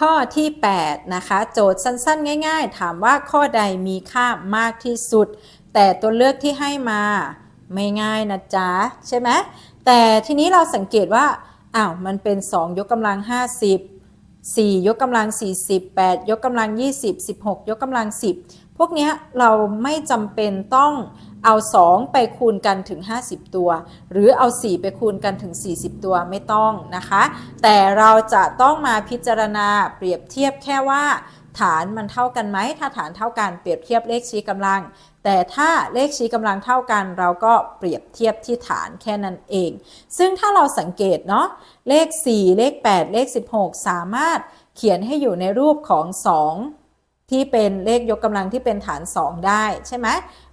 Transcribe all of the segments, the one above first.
ข้อที่ 8 นะคะ โจทย์สั้นๆ ง่าย ๆ ถามว่าข้อใดมีค่ามากที่สุด แต่ตัวเลือกที่ให้มาไม่ง่ายนะจ๊ะ ใช่ไหมแต่ทีนี้เราสังเกตว่าอ้าวมันเป็น 2 ยกกำลัง 50 4 ยกกำลัง 40 8 ยกกำลัง 20 16 ยกกำลัง 10 พวกเนี้ยเราไม่จำเป็นต้อง เอา 2 ไปคูณกันถึง 50 ตัว หรือเอา 4 ไปคูณกันถึง 40 ตัวไม่ต้องนะคะ แต่เราจะต้องมาพิจารณาเปรียบเทียบแค่ว่า ฐานมันเท่ากันไหม ถ้าฐานเท่ากันเปรียบเทียบเลขชี้กำลัง แต่ถ้าเลขชี้กำลังเท่ากัน เราก็เปรียบเทียบที่ฐานแค่นั้นเอง ซึ่งถ้าเราสังเกตเนาะเลข 4 เลข 8 เลข 16 สามารถเขียนให้อยู่ในรูปของ 2 ที่เป็นเลขยกกำลังที่เป็นฐาน 2 ได้ใช่ไหม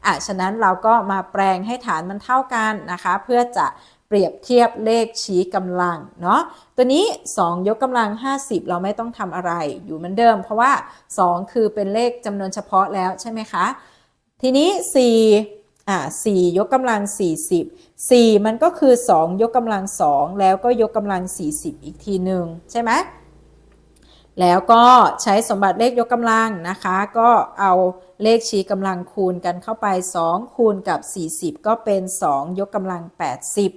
อะฉะนั้นเราก็มาแปลงให้ฐานมันเท่ากันนะคะ เพื่อจะเปรียบเทียบเลขชี้กำลังเนาะตัวนี้ 2 ยกกำลัง 50 เราไม่ต้องทำอะไรอยู่เหมือนเดิม เพราะว่า 2 คือเป็นเลขจำนวนเฉพาะแล้วใช่ไหมคะ ทีนี้ 4 อะ4ยกกำลัง 40 4 มันก็คือ 2 ยกกำลัง 2 แล้วก็ยกกำลัง 40 อีกทีหนึ่งใช่ไหม แล้วก็ใช้สมบัติเลขยกกำลังนะคะ ก็เอาเลขชี้กำลังคูณกันเข้าไป 2 คูณกับ 40 ก็เป็น 2 ยกกำลัง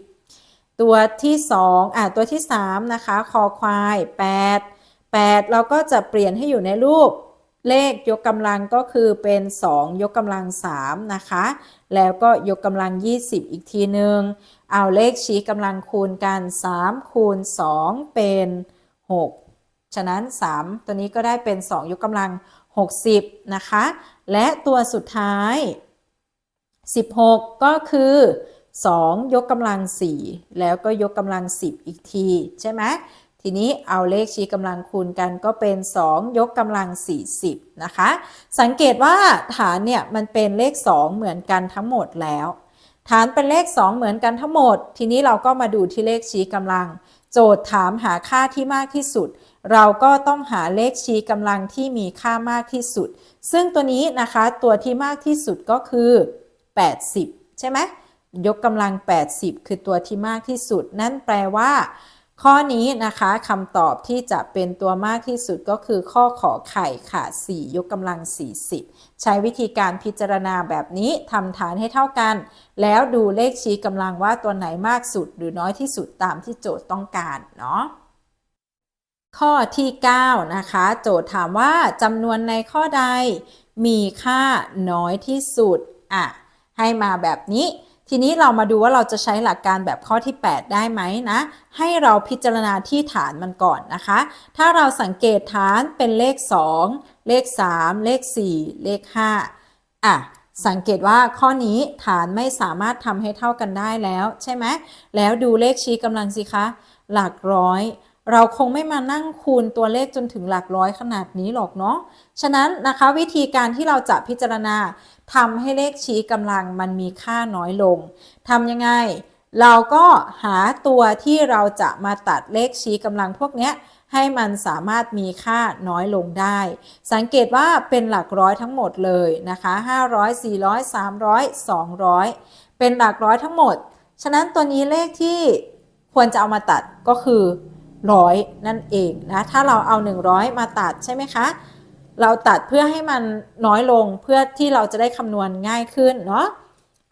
80 ตัวที่2อะตัวที่ 3 นะคะ คอควาย 8 8 เราก็จะเปลี่ยนให้อยู่ในรูปเลขยกกำลังก็คือเป็น 2 ยกกำลัง 3 นะคะ แล้วก็ยกกำลัง 20 อีกทีหนึ่งเอาเลขชี้กำลังคูณกัน 3 คูณ 2 เป็น 6 ฉะนั้น 3 ตัวนี้ก็ได้เป็น 2 ยกกำลัง 60 นะคะ และตัวสุดท้าย 16 ก็คือ 2 ยกกำลัง 4 แล้วก็ยกกำลัง 10 อีกที ใช่ไหมทีนี้เอาเลขชี้กำลังคูณกันก็เป็น 2 ยกกำลัง 40 นะคะ สังเกตว่าฐานเนี่ยมันเป็นเลข 2 เหมือนกันทั้งหมดแล้ว ฐานเป็นเลข 2 เหมือนกันทั้งหมด ทีนี้เราก็มาดูที่เลขชี้กำลัง โจทย์ถามหาค่าที่มากที่สุด เราก็ต้องหาเลขชี้กำลังที่มีค่ามากที่สุด ซึ่งตัวนี้นะคะตัวที่มากที่สุดก็คือ 80 ใช่ไหมยกกำลัง 80 คือตัวที่มากที่สุด นั่นแปลว่า ข้อนี้นะคะคำตอบที่จะเป็นตัวมากที่สุดก็คือข้อขอไข่ค่ะ 4 ยกกำลัง 40 ใช้วิธีการพิจารณาแบบนี้ทำฐานให้เท่ากัน แล้วดูเลขชี้กำลังว่าตัวไหนมากสุดหรือน้อยที่สุดตามที่โจทย์ต้องการเนาะข้อที่ 9 นะคะ โจทย์ถามว่าจำนวนในข้อใดมีค่าน้อยที่สุดอะให้มาแบบนี้ ทีนี้เรามาดูว่าเราจะใช้หลักการแบบข้อที่ 8 ได้ไหมนะ ให้เราพิจารณาที่ฐานมันก่อนนะคะ ถ้าเราสังเกตฐานเป็นเลข 2 เลข 3 เลข 4 เลข 5 อะ สังเกตว่าข้อนี้ฐานไม่สามารถทำให้เท่ากันได้แล้วใช่ไหม แล้วดูเลขชี้กำลังสิคะ หลักร้อย เราคงไม่มานั่งคูณตัวเลขจนถึงหลักร้อยขนาดนี้หรอกเนาะ ฉะนั้นนะคะวิธีการที่เราจะพิจารณาทำให้เลขชี้กำลังมันมีค่าน้อยลงทำยังไง เราก็หาตัวที่เราจะมาตัดเลขชี้กำลังพวกนี้ให้มันสามารถมีค่าน้อยลงได้ สังเกตว่าเป็นหลักร้อยทั้งหมดเลยนะคะ 500 400 300 200 เป็นหลักร้อยทั้งหมด ฉะนั้นตัวนี้เลขที่ควรจะเอามาตัดก็คือ ร้อยนั่นเองนะถ้าเราเอา 100 มาตัดใช่ไหมคะ เราตัดเพื่อให้มันน้อยลงเพื่อที่เราจะได้คำนวณง่ายขึ้นเนาะ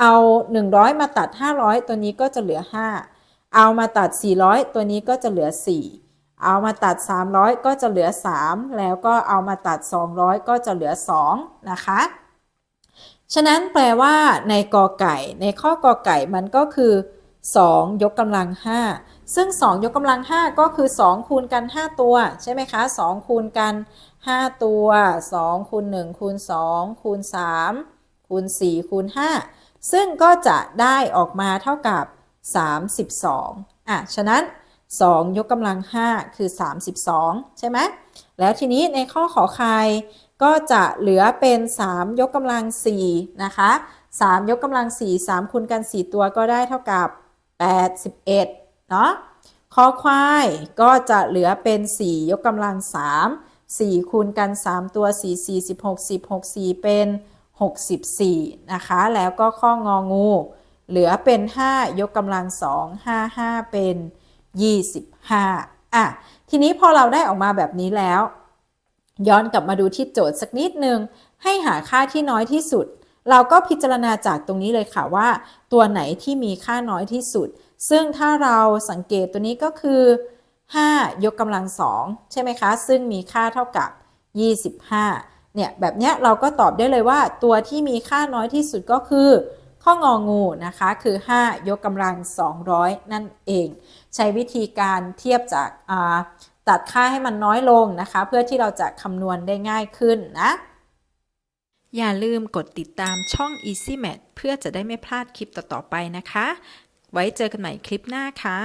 เอา 100 มาตัด 500 ตัวนี้ก็จะเหลือ 5 เอามาตัด 400 ตัวนี้ก็จะเหลือ 4 เอามาตัด 300 ก็จะเหลือ 3 แล้วก็เอามาตัด 200 ก็จะเหลือ 2 นะคะฉะนั้นแปลว่าในกอไก่ในข้อกอไก่มันก็คือ 2 ยกกำลัง 5 ซึ่ง 2 ยกกำลัง 5 ก็คือ 2 คูณกัน 5 ตัว ใช่ไหมคะ 2 คูณกัน 5 ตัว 2 คูณ 1 คูณ 2 คูณ 3 คูณ 4 คูณ 5 ซึ่งก็จะได้ออกมาเท่ากับ 32 อะ ฉะนั้น 2 ยกกำลัง 5 คือ 32 ใช่ไหม แล้วทีนี้ในข้อขอไข่ก็จะเหลือเป็น 3 ยกกำลัง 4 นะคะ 3 ยกกำลัง 4 3คูณกัน 4 ตัวก็ได้เท่ากับ 81เนาะคอควายก็จะเหลือเป็น 4 ยกกำลัง 3 4 คูณกัน 3 ตัว 4 4 16 16 4 เป็น 64 นะคะ แล้วก็ข้ององู เหลือเป็น 5 ยกกำลัง 2 5 5 เป็น 25 อะ ทีนี้พอเราได้ออกมาแบบนี้แล้ว ย้อนกลับมาดูที่โจทย์สักนิดนึง ให้หาค่าที่น้อยที่สุด เราก็พิจารณาจากตรงนี้เลยค่ะว่า ตัวไหนที่มีค่าน้อยที่สุด ซึ่งถ้าเราสังเกตตัวนี้ก็คือ 5 ยกกำลังสองใช่ไหมคะ ซึ่งมีค่าเท่ากับ 25 เนี่ยแบบนี้เราก็ตอบได้เลยว่า ตัวที่มีค่าน้อยที่สุดก็คือ ข้ององูนะคะคือ 5 ยกกำลัง 200 นั่นเอง ใช้วิธีการเทียบจากตัดค่าให้มันน้อยลงนะคะ เพื่อที่เราจะคำนวณได้ง่ายขึ้นนะ อย่าลืมกดติดตามช่อง Easy Math เพื่อจะได้ไม่พลาดคลิปต่อๆไปนะคะ ไว้เจอกันใหม่คลิปหน้าค่ะ